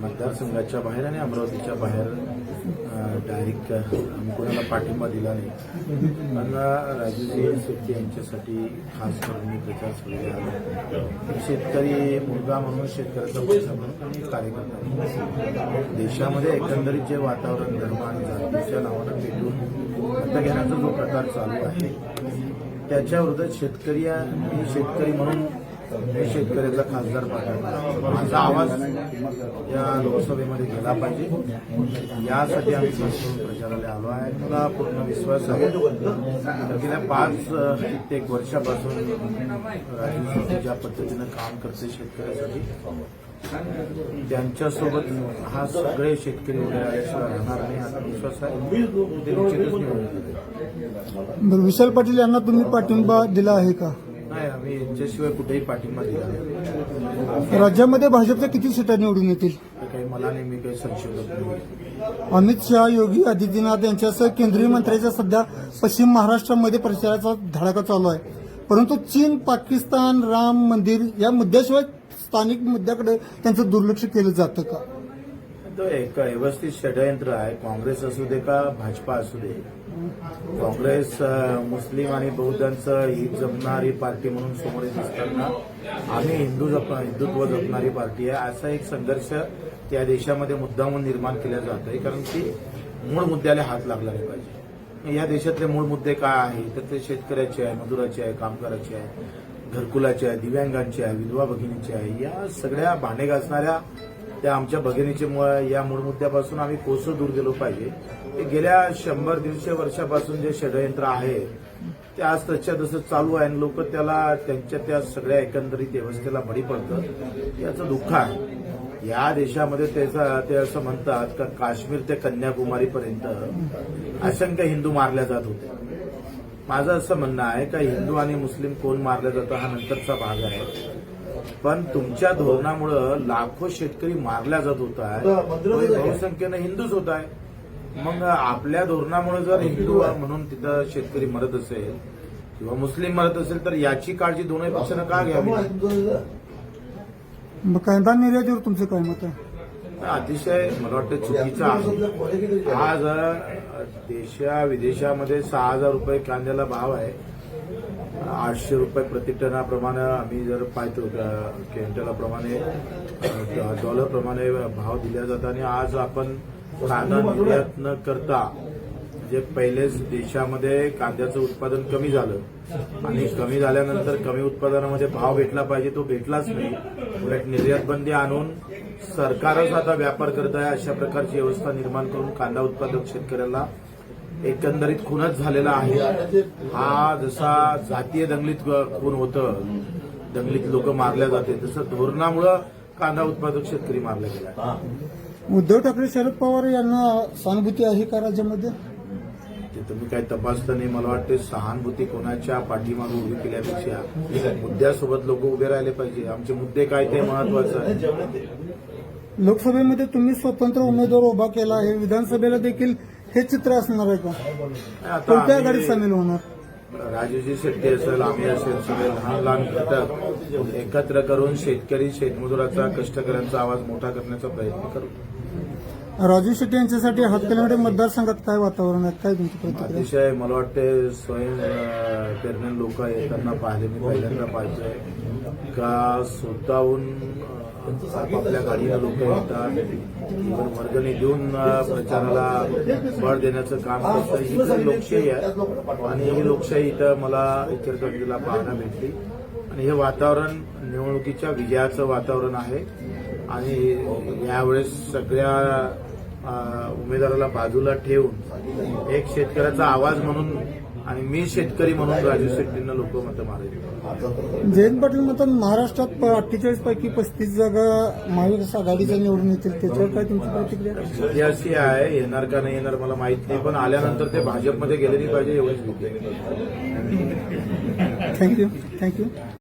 मतदारसंघाच्या बाहेर आणि अमरावतीच्या बाहेर डायरेक्ट आम्ही कोणाला पाठिंबा दिला नाही. पण राजूजी शेट्टी यांच्यासाठी खास करून मी प्रचार सुरू शेतकरी मुलगा म्हणून शेतकऱ्याचा पैसा म्हणून आणि कार्यकर्ता देशामध्ये एकंदरीत जे वातावरण धर्म आणि जातीच्या नावानं पेटून आता घेण्याचा जो प्रकार चालू आहे त्याच्या विरोधात शेतकरी शेतकरी म्हणून मी शेतकऱ्याचा खासदार पाठवला. माझा आवाज या लोकसभेमध्ये गेला पाहिजे. यासाठी आम्ही प्रचाराला आलो आहे. मला पूर्ण विश्वास आहे. गेल्या पाच कित्येक वर्षापासून ज्या पद्धतीनं काम करते शेतकऱ्यासाठी त्यांच्यासोबत हा सगळे शेतकरी उभे राहणार नाही असा विश्वास आहे. निश्चितच निवडून विशाल पाटील यांना तुम्ही पाठिंबा दिला आहे का? आम्ही यांच्याशिवाय कुठेही पाठिंबा दिला राज्यामध्ये भाजपच्या किती सीटा निवडून येतील? काही मला नेहमी काही संशोधक अमित शहा योगी आदित्यनाथ यांच्यासह केंद्रीय मंत्र्यांचा सध्या पश्चिम महाराष्ट्रामध्ये प्रचाराचा धडाका चालू आहे. परंतु चीन पाकिस्तान राम मंदिर या मुद्द्याशिवाय स्थानिक मुद्द्याकडे त्यांचं दुर्लक्ष केलं जातं का? तो एक व्यवस्थित षडयंत्र आहे. काँग्रेस असू दे का भाजपा असू दे. काँग्रेस मुस्लिम आणि बौद्धांचं ही जपणारी पार्टी म्हणून समोर येत असताना आम्ही हिंदू जप हिंदुत्व जपणारी पार्टी आहे. असा एक संघर्ष त्या देशामध्ये मुद्दामून निर्माण केला जात आहे कारण की मूळ मुद्द्याला हात लागला नाही पाहिजे. या देशातले मूळ मुद्दे काय आहे तर ते शेतकऱ्याचे आहे मजुराचे आहे कामगाराचे आहे घरकुलाचे आहे दिव्यांगांचे आहे विधवा भगिनीचे आहे. या सगळ्या भांडे घासणाऱ्या त्या आमच्या भगिनीचे मुळे या मूळ मुद्द्यापासून आम्ही कोसं दूर गेलो पाहिजे. गेल्या शंभर दीडशे वर्षापासून जे षडयंत्र आहे ते आज तसच्या तसं चालू आहे आणि लोक त्याला त्यांच्या त्या सगळ्या एकंदरीत व्यवस्थेला बळी पडतं याचं दुःख आहे. या देशामध्ये त्याचा ते असं म्हणतात का काश्मीर ते कन्याकुमारीपर्यंत असंख्य हिंदू मारल्या जात होते. माझं असं म्हणणं आहे का हिंदू आणि मुस्लिम कोण मारलं जातं हा नंतरचा भाग आहे. पण तुमच्या धोरणामुळं लाखो शेतकरी मारल्या जात होत. आहे बहुसंख्येनं हिंदूच होत आहे मग आपल्या धोरणामुळे जर हिंदू म्हणून तिथं शेतकरी मरत असेल किंवा मुस्लिम मरत असेल तर याची काळजी दोन्ही पक्षानं का घ्यावी? मग कांदा निर्यातीवर तुमचं काय मत आहे? अतिशय मला वाटतं चुकीचं आहे. आज देशा विदेशामध्ये सहा हजार रुपये कांद्याला भाव आहे. आठशे रुपये प्रति टनाप्रमाणे आम्ही जर पाहतो क्विंटलाप्रमाणे डॉलरप्रमाणे भाव दिला जातो आणि आज आपण कांदा निर्यात न करता जे पहिलेच देशामध्ये कांद्याचं उत्पादन कमी झालं आणि कमी झाल्यानंतर कमी उत्पादनामध्ये भाव भेटला पाहिजे तो भेटलाच नाही. उलट निर्यात बंदी आणून सरकारच आता व्यापार करत आहे अशा प्रकारची व्यवस्था निर्माण करून कांदा उत्पादक शेतकऱ्याला एकंदरीत खूनच झालेला आहे. हा जसा जातीय दंगलीत खून होतं दंगलीत लोक मारल्या जाते तसं धोरणामुळं कांदा उत्पादक शेतकरी मारला गेला. उद्धव ठाकरे शरद पवार यांना सहानुभूती आहे का राज्यामध्ये? ते तुम्ही काही तपासलं नाही. मला वाटते सहानुभूती कोणाच्या पाठीमागे उभी केल्यापेक्षा मुद्द्यासोबत लोक उभे राहिले पाहिजे. आमचे मुद्दे काय ते महत्वाचं आहे. लोकसभेमध्ये तुम्ही स्वतंत्र उमेदवार उभा केला आहे. विधानसभेला देखील हे चित्र असणार आहे का? आता कोणत्या आम्ही- आघाडीत सामील होणार? राजूजी शेट्टी असेल आम्ही असेल सगळे लहान लहान घटक. एकत्र करून शेतकरी शेतमजुराचा कष्टकऱ्यांचा आवाज मोठा करण्याचा प्रयत्न करू. राजू शेट्टी यांच्यासाठी हातकलंगडे मतदारसंघात काय वातावरण आहे? काय तुमची प्रतिक्रिया? अतिशय मला वाटते स्वयं पेरणे लोक येताना पाहिले मी पहिल्यांदा पाहिजे का स्वतःहून आपापल्या गाडीला लोक येतात इव्हन वर्गणी देऊन प्रचाराला बळ देण्याचं काम करतं ही लोकशाही आहे. आणि ही लोकशाही इथं मला इतरगडीला पाहायला भेटली. आणि हे वातावरण निवडणुकीच्या विजयाचं वातावरण आहे. आणि यावेळेस सगळ्या उमेदवाराला बाजूला ठेवून एक शेतकऱ्याचा आवाज म्हणून आणि मी शेतकरी म्हणून राजू शेट्टींना लोक मतं मारेल जयंत पाटील म्हणतात महाराष्ट्रात अठ्ठेचाळीस पैकी पस्तीस जागा महाविकास आघाडीच्या निवडून येतील. त्याच्यावर काय तुमची प्रतिक्रिया? स्थिती अशी आहे येणार का नाही येणार मला माहीत नाही पण आल्यानंतर ते भाजपमध्ये गेले नाही पाहिजे एवढीच भीती थँक्यू थँक्यू